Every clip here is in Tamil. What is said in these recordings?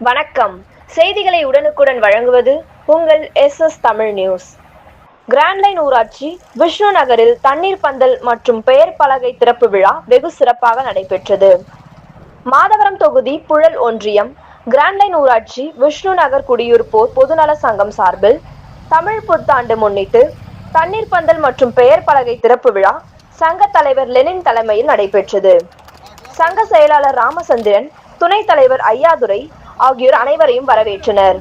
வணக்கம். செய்திகளை உடனுக்குடன் வழங்குவது உங்கள் எஸ் எஸ் தமிழ் நியூஸ். கிராண்ட்லைன் ஊராட்சி விஷ்ணு நகரில் தண்ணீர் பந்தல் மற்றும் பெயர் பலகை திறப்பு விழா வெகு சிறப்பாக நடைபெற்றது. மாதவரம் தொகுதி புழல் ஒன்றியம் கிராண்ட்லைன் ஊராட்சி விஷ்ணு நகர் குடியிருப்போர் பொதுநல சங்கம் சார்பில் தமிழ் புத்தாண்டு முன்னிட்டு தண்ணீர் பந்தல் மற்றும் பெயர் பலகை திறப்பு விழா சங்க தலைவர் லெனின் தலைமையில் நடைபெற்றது. சங்க செயலாளர் ராமச்சந்திரன் துணைத் தலைவர் ஐயாதுரை ஆகியோர் அனைவரையும் வரவேற்றனர்.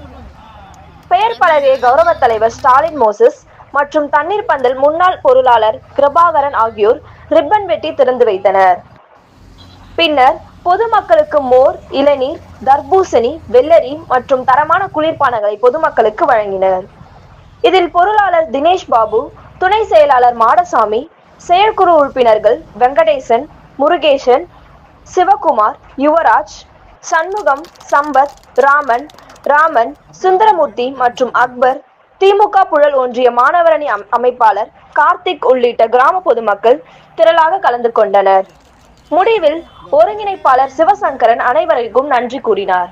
பெயர் பலகையை கௌரவ தலைவர் ஸ்டாலின் மோசஸ் மற்றும் தண்ணீர் பந்தல் முன்னாள் பொருளாளர் கிருபாகரன் ஆகியோர் ரிப்பன் வெட்டி திறந்து வைத்தனர். பின்னர் பொதுமக்களுக்கு மோர் இளநீர் தர்பூசணி வெள்ளரி மற்றும் தரமான குளிர்பானங்களை பொதுமக்களுக்கு வழங்கினர். இதில் பொருளாளர் தினேஷ் பாபு துணை செயலாளர் மாடசாமி செயற்குழு உறுப்பினர்கள் வெங்கடேசன் முருகேசன் சிவகுமார் யுவராஜ் சண்முகம் சம்பத் ராமன் ராமன் சுந்தரமூர்த்தி மற்றும் அக்பர் திமுக புழல் ஒன்றிய மாணவரணி அம்- அமைப்பாளர் கார்த்திக் உள்ளிட்ட கிராம பொதுமக்கள் திரளாக கலந்து கொண்டனர். முடிவில் ஒருங்கிணைப்பாளர் சிவசங்கரன் அனைவருக்கும் நன்றி கூறினார்.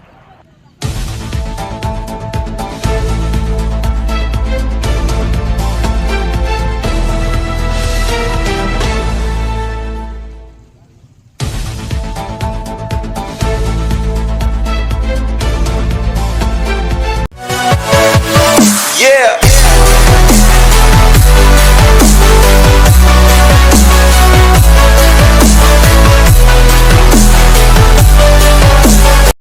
Yeah.